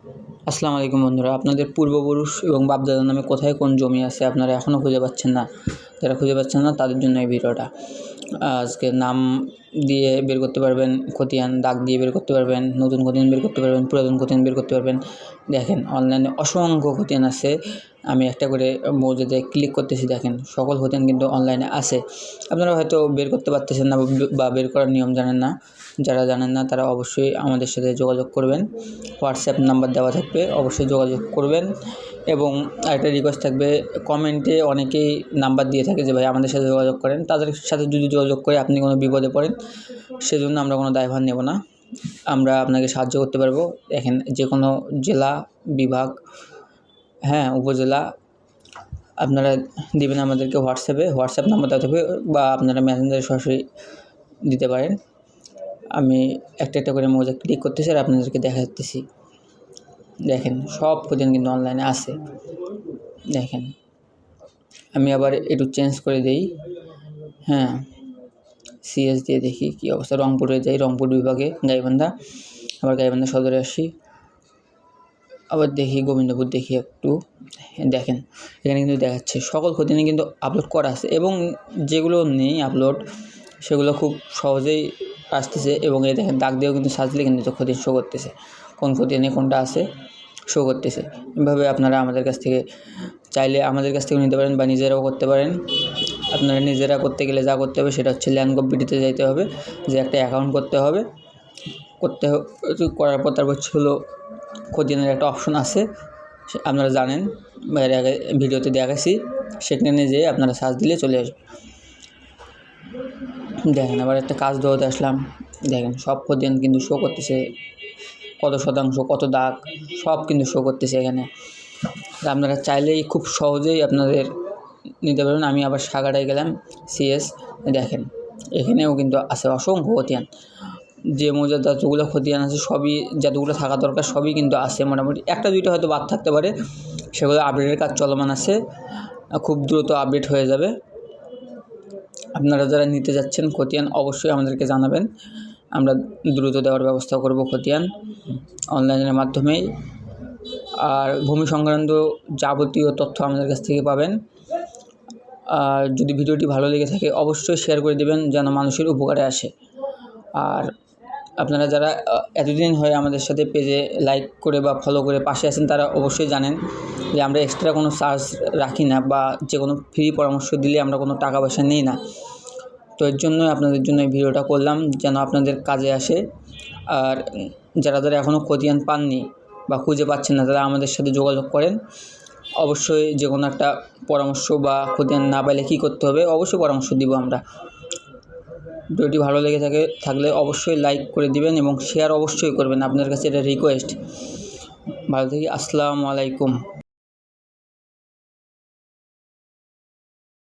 আসসালামু আলাইকুম বন্ধুরা, আপনাদের পূর্বপুরুষ এবং বাপদাদার নামে কোথায় কোন জমি আছে আপনারা এখনও খুঁজে পাচ্ছেন না? যারা খুঁজে পাচ্ছেন না, তাদের জন্য এই ভিডিওটা। আজকে নাম দিয়ে বের করতে পারবেন খতিয়ান, দাগ দিয়ে বের করতে পারবেন, নতুন খতিয়ান বের করতে পারবেন, পুরাতন খতিয়ান বের করতে পারবেন। দেখেন অনলাইনে অসংখ্য খতিয়ান আছে। আমি একটা করে মৌজাতে ক্লিক করতেছি, দেখেন, সকল খতিয়ান কিন্তু অনলাইনে আছে। আপনারা হয়তো বের করতে পারতেছেন না বা বের করার নিয়ম জানেন না। যারা জানেন না, তারা অবশ্যই আমাদের সাথে যোগাযোগ করবেন। হোয়াটসঅ্যাপ নাম্বার দেওয়া থাকবে, অবশ্যই যোগাযোগ করবেন। এবং একটা রিকোয়েস্ট থাকবে কমেন্টে অনেকেই নাম্বার দিয়ে থাকে যে, ভাই, আমাদের সাথে যোগাযোগ করেন। তাদের সাথে যদি যোগাযোগ করে আপনি কোনো বিপদে পড়েন, সেজন্য আমরা কোনো দায়ভার নেব না। আমরা আপনাকে সাহায্য করতে পারব। দেখেন যে কোনো জেলা, বিভাগ হ্যাঁ উপজেলা, আপনারা দেবেন আমাদেরকে হোয়াটসঅ্যাপে হোয়াটসঅ্যাপ নাম্বার দেওয়া থাকবে বা আপনারা মেসেঞ্জারে সরাসরি দিতে পারেন। আমি একটা একটা করে মোজা ক্লিক করতেছি আর আপনাদেরকে দেখাতেছি দেখেন, সব খতিয়ান কিন্তু অনলাইনে আছে। দেখেন, আমি আবার একটু চেঞ্জ করে দেই। হ্যাঁ সিএস দিয়ে দেখি কী অবস্থা। রংপুরে যাই, রংপুর বিভাগে, গাইবান্ধা। আবার গাইবান্ধা সদরে আসি। আবার দেখি গোবিন্দপুর দেখি একটু। দেখেন, এখানে কিন্তু দেখাচ্ছে, সকল খতিয়ানে কিন্তু আপলোড করা আছে এবং যেগুলো নেই আপলোড সেগুলো খুব সহজেই আসতেছে এবং এই দেখেন দাগ দিয়েও কিন্তু সাজলে কিন্তু খতিয়ান শো করতেছে। কোন খতিয়ানে কোনটা আছে শো করতেছে। এভাবে আপনারা আমাদের কাছ থেকে চাইলে আমাদের কাছ থেকেও নিতে পারেন বা নিজেরাও করতে পারেন। আপনারা নিজেরা করতে গেলে যা করতে হবে সেটা হচ্ছে ল্যান্ড কম্পিটিতে যাইতে হবে, যে একটা অ্যাকাউন্ট করতে হবে। করতে করার পর তারপর হলো খতিয়ানের একটা অপশন আছে আপনারা জানেন। এর আগে ভিডিওতে দেখাচ্ছি সেখানে যেয়ে আপনারা সার্চ দিলে চলে আসবে। দেখেন, আবার একটা কাজ ধরতে আসলাম। দেখেন, সব খতিয়ান কিন্তু শো করতেছে। কত শতাংশ, কত দাগ, সব কিন্তু শো করতেছে এখানে। আপনারা চাইলেই খুব সহজেই আপনাদের নিতে পারবেন। আমি আবার সাগাটায় গেলাম সিএস দেখেন। এখানেও কিন্তু আছে অসংখ্য খতিয়ান। যে মৌজার যতগুলো খতিয়ান আছে, সবই যতগুলো থাকা দরকার, সবই কিন্তু আছে মোটামুটি। একটা, দুইটা হয়তো বাদ থাকতে পারে। সেগুলো আপডেটের কাজ চলমান আছে। খুব দ্রুত আপডেট হয়ে যাবে। আপনারা যারা নিতে যাচ্ছেন খতিয়ান, অবশ্যই আমাদেরকে জানাবেন। আমরা দ্রুত দেওয়ার ব্যবস্থা করব খতিয়ান অনলাইনের মাধ্যমেই আর ভূমি সংক্রান্ত যাবতীয় তথ্য আমাদের কাছ থেকে পাবেন। আর যদি ভিডিওটি ভালো লেগে থাকে, অবশ্যই শেয়ার করে দেবেন যেন মানুষের উপকারে আসে। আর আপনারা যারা এতদিন হয়ে আমাদের সাথে পেজে লাইক করে বা ফলো করে পাশে আছেন, তারা অবশ্যই জানেন যে আমরা এক্সট্রা কোনো চার্জ রাখি না বা যে কোনো ফ্রি পরামর্শ দিলে আমরা কোনো টাকা পয়সা নিই না। তো এর জন্যই আপনাদের জন্য এই ভিডিওটা করলাম, যেন আপনাদের কাজে আসে। আর যারা যারা এখনও খতিয়ান পাননি বা খুঁজে পাচ্ছেন না, তারা আমাদের সাথে যোগাযোগ করেন। অবশ্যই যে কোনো একটা পরামর্শ বা খতিয়ান না পাইলে কী করতে হবে, অবশ্যই পরামর্শ দিব আমরা। ভিডিওটি ভালো লেগে থাকে, থাকলে অবশ্যই লাইক করে দিবেন এবং শেয়ার অবশ্যই করবেন। আপনার কাছে এটা রিকোয়েস্ট ভালো থাকি, আসসালামু আলাইকুম।